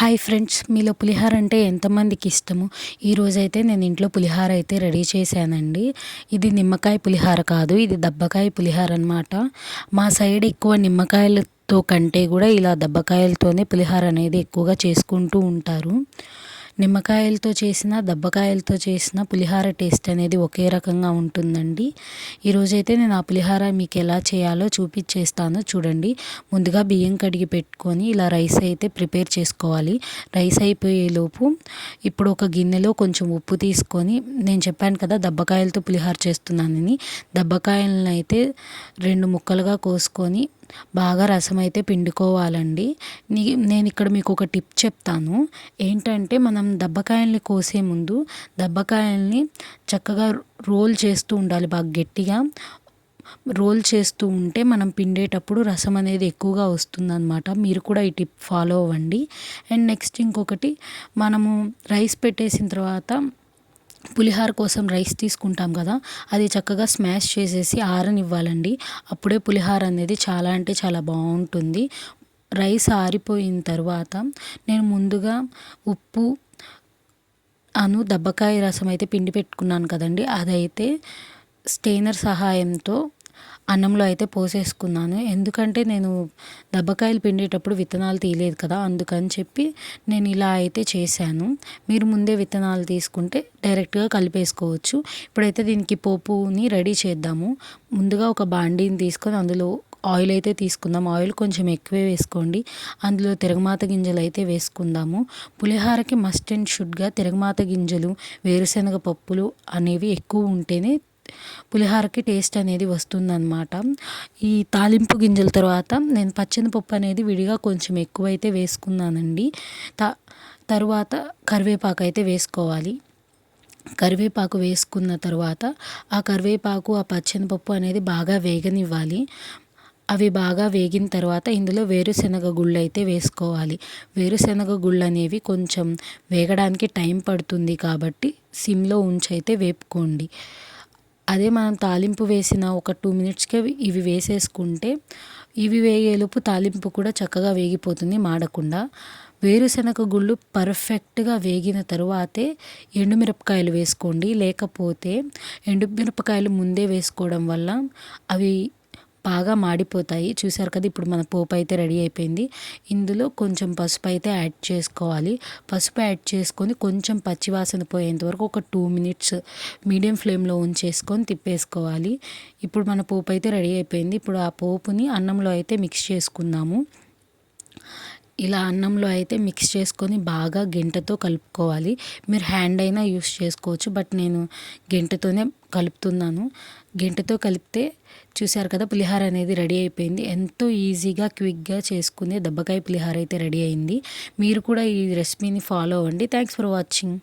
Hi friends మీలో పులిహోర అంటే ఎంతమందికి ఇష్టము? ఈరోజైతే నేను ఇంట్లో పులిహోర అయితే రెడీ చేశానండి. ఇది నిమ్మకాయ పులిహార కాదు ఇది దబ్బకాయ పులిహోర అనమాట మా సైడ్ ఎక్కువ నిమ్మకాయలతో కంటే కూడా ఇలా దబ్బకాయలతోనే పులిహోర అనేది ఎక్కువగా చేసుకుంటూ ఉంటారు. నిమ్మకాయలతో చేసిన దబ్బకాయలతో చేసిన పులిహార టేస్ట్ అనేది ఒకే రకంగా ఉంటుందండి. ఈరోజైతే నేను ఆ పులిహార మీకు ఎలా చేయాలో చూపించేస్తాను చూడండి. ముందుగా బియ్యం కడిగి పెట్టుకొని ఇలా రైస్ అయితే ప్రిపేర్ చేసుకోవాలి. రైస్ అయిపోయేలోపు ఇప్పుడు ఒక గిన్నెలో కొంచెం ఉప్పు తీసుకొని నేను చెప్పాను కదా దబ్బకాయలతో పులిహార చేస్తున్నానని దబ్బకాయలను అయితే రెండు ముక్కలుగా కోసుకొని బాగా రసం అయితే పిండుకోవాలండి. నేను ఇక్కడ మీకు ఒక టిప్ చెప్తాను. ఏంటంటే మనం దబ్బకాయల్ని కోసే ముందు దబ్బకాయల్ని చక్కగా రోల్ చేస్తూ ఉండాలి బాగా గట్టిగా. రోల్ చేస్తూ ఉంటే మనం పిండేటప్పుడు రసం అనేది ఎక్కువగా వస్తుందన్నమాట. మీరు కూడా ఈ టిప్ ఫాలో అవ్వండి. అండ్ నెక్స్ట్ ఇంకొకటి మనము రైస్ పెట్టేసిన తర్వాత పులిహార కోసం రైస్ తీసుకుంటాం కదా అది చక్కగా స్మాష్ చేసేసి ఆరనివ్వాలండి. అప్పుడే పులిహార అనేది చాలా అంటే చాలా బాగుంటుంది. రైస్ ఆరిపోయిన తర్వాత నేను ముందుగా ఉప్పు అను దబ్బకాయ రసం అయితే పిండి పెట్టుకున్నాను కదండి. అదైతే స్టెయినర్ సహాయంతో అన్నంలో అయితే పోసేసుకున్నాను. ఎందుకంటే నేను దబ్బకాయలు పిండేటప్పుడు విత్తనాలు తీయలేదు కదా అందుకని చెప్పి నేను ఇలా అయితే చేశాను. మీరు ముందే విత్తనాలు తీసుకుంటే డైరెక్ట్గా కలిపేసుకోవచ్చు. ఇప్పుడైతే దీనికి పోపుని రెడీ చేద్దాము. ముందుగా ఒక బాండీని తీసుకొని అందులో ఆయిల్ అయితే తీసుకుందాం. ఆయిల్ కొంచెం ఎక్కువే వేసుకోండి. అందులో తిరగమాత గింజలు అయితే వేసుకుందాము. పులిహారకి మస్ట్ అండ్ షుడ్గా తిరగమాత గింజలు వేరుశనగ పప్పులు అనేవి ఎక్కువ ఉంటేనే పులిహోరకి టేస్ట్ అనేది వస్తుందన్నమాట. ఈ తాలింపు గింజల తర్వాత నేను పచ్చనిపప్పు అనేది విడిగా కొంచెం ఎక్కువైతే వేసుకున్నానండి. త తరువాత కరివేపాకు అయితే వేసుకోవాలి. కరివేపాకు వేసుకున్న తర్వాత ఆ కరివేపాకు ఆ పప్పు అనేది బాగా వేగనివ్వాలి. అవి బాగా వేగిన తర్వాత ఇందులో వేరుశనగ గుళ్ళు అయితే వేసుకోవాలి. వేరుశనగ గుళ్ళు అనేవి కొంచెం వేగడానికి టైం పడుతుంది కాబట్టి సిమ్లో ఉంచి అయితే వేపుకోండి. అదే మనం తాలింపు వేసిన ఒక టూ మినిట్స్కే ఇవి వేసేసుకుంటే ఇవి వేగేలోపు తాలింపు కూడా చక్కగా వేగిపోతుంది మాడకుండా. వేరుశనగ గుళ్ళు పర్ఫెక్ట్గా వేగిన తరువాతే ఎండుమిరపకాయలు వేసుకోండి. లేకపోతే ఎండుమిరపకాయలు ముందే వేసుకోవడం వల్ల అవి బాగా మాడిపోతాయి. చూసారు కదా ఇప్పుడు మన పోపు అయితే రెడీ అయిపోయింది. ఇందులో కొంచెం పసుపు అయితే యాడ్ చేసుకోవాలి. పసుపు యాడ్ చేసుకొని కొంచెం పచ్చివాసన పోయేంత వరకు ఒక టూ మినిట్స్ మీడియం ఫ్లేమ్లో ఉంచేసుకొని తిప్పేసుకోవాలి. ఇప్పుడు మన పోపు అయితే రెడీ అయిపోయింది. ఇప్పుడు ఆ పోపుని అన్నంలో అయితే మిక్స్ చేసుకుందాము. ఇలా అన్నంలో అయితే మిక్స్ చేసుకొని బాగా గెంటతో కలుపుకోవాలి. మీరు హ్యాండ్ అయినా యూస్ చేసుకోవచ్చు బట్ నేను గెంటతోనే కలుపుతున్నాను. గెంటతో కలిపితే చూశారు కదా పులిహార అనేది రెడీ అయిపోయింది. ఎంతో ఈజీగా క్విక్గా చేసుకునే దెబ్బకాయ పులిహార అయితే రెడీ అయింది. మీరు కూడా ఈ రెసిపీని ఫాలో అవ్వండి. Thanks for watching